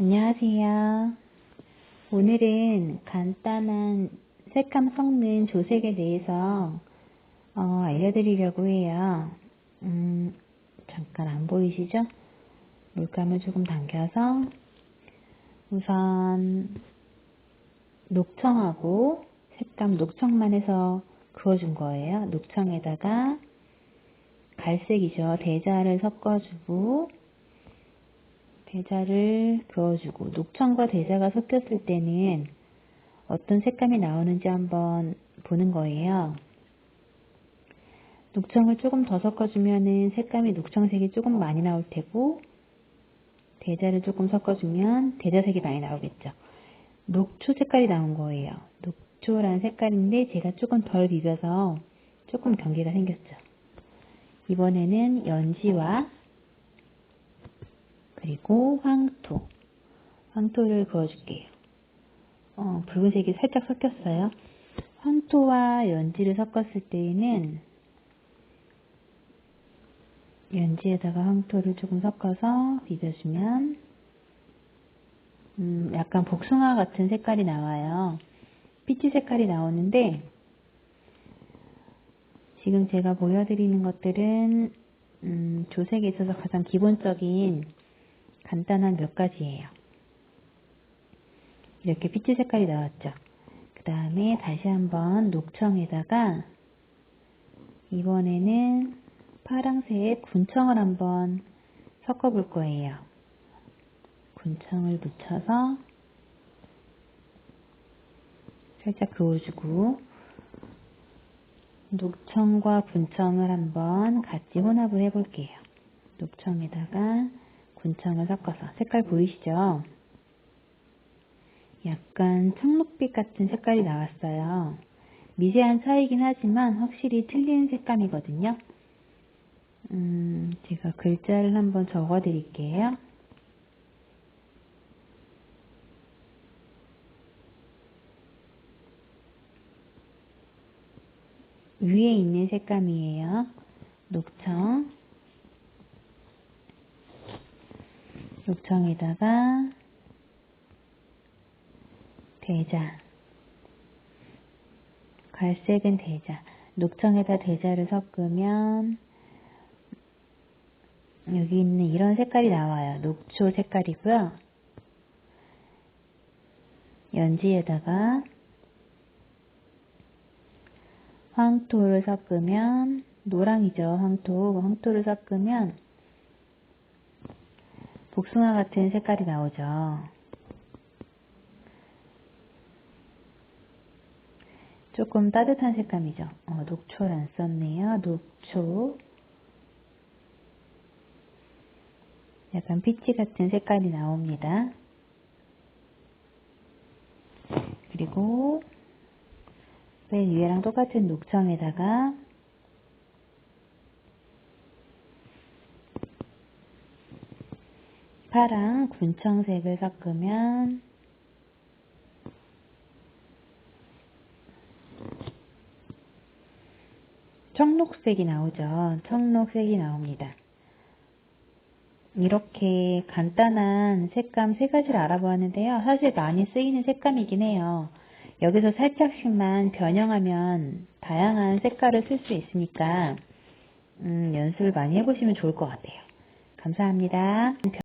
안녕하세요. 오늘은 간단한 색감 섞는 조색에 대해서 어, 알려드리려고 해요. 음, 잠깐 안 보이시죠? 물감을 조금 당겨서 우선 녹청하고 색감 녹청만 해서 그어준 거예요. 녹청에다가 갈색이죠. 대자를 섞어주고 대자를 그어주고 녹청과 대자가 섞였을 때는 어떤 색감이 나오는지 한번 보는 거예요. 녹청을 조금 더 섞어주면은 색감이 녹청색이 조금 많이 나올 테고 대자를 조금 섞어주면 대자색이 많이 나오겠죠. 녹초 색깔이 나온 거예요. 녹초란 색깔인데 제가 조금 덜 비벼서 조금 경계가 생겼죠. 이번에는 연지와 그리고 황토 황토를 그어줄게요. 어, 붉은색이 살짝 섞였어요. 황토와 연지를 섞었을 때에는 연지에다가 황토를 조금 섞어서 비벼주면 음, 약간 복숭아 같은 색깔이 나와요. 피치 색깔이 나오는데 지금 제가 보여드리는 것들은 음, 조색에 있어서 가장 기본적인 간단한 몇 가지예요. 이렇게 피치 색깔이 나왔죠. 그 다음에 다시 한번 녹청에다가 이번에는 파랑색 군청을 한번 섞어 볼 거예요. 군청을 묻혀서 살짝 그어주고 녹청과 군청을 한번 같이 혼합을 해 볼게요. 녹청에다가 군청을 섞어서 색깔 보이시죠? 약간 청록빛 같은 색깔이 나왔어요. 미세한 차이긴 하지만 확실히 틀린 색감이거든요. 음, 제가 글자를 한번 적어 드릴게요. 위에 있는 색감이에요. 녹청. 녹청에다가 대자. 갈색은 대자. 녹청에다 대자를 섞으면 여기 있는 이런 색깔이 나와요. 녹초 색깔이고요. 연지에다가 황토를 섞으면 노랑이죠. 황토. 황토를 섞으면 복숭아 같은 색깔이 나오죠. 조금 따뜻한 색감이죠. 어, 녹초를 안 썼네요. 녹초. 약간 피치 같은 색깔이 나옵니다. 그리고 맨 위에랑 똑같은 녹청에다가 파랑 군청색을 섞으면 청록색이 나오죠. 청록색이 나옵니다. 이렇게 간단한 색감 세 가지를 알아보았는데요. 사실 많이 쓰이는 색감이긴 해요. 여기서 살짝씩만 변형하면 다양한 색깔을 쓸 수 있으니까 음, 연습을 많이 해보시면 좋을 것 같아요. 감사합니다.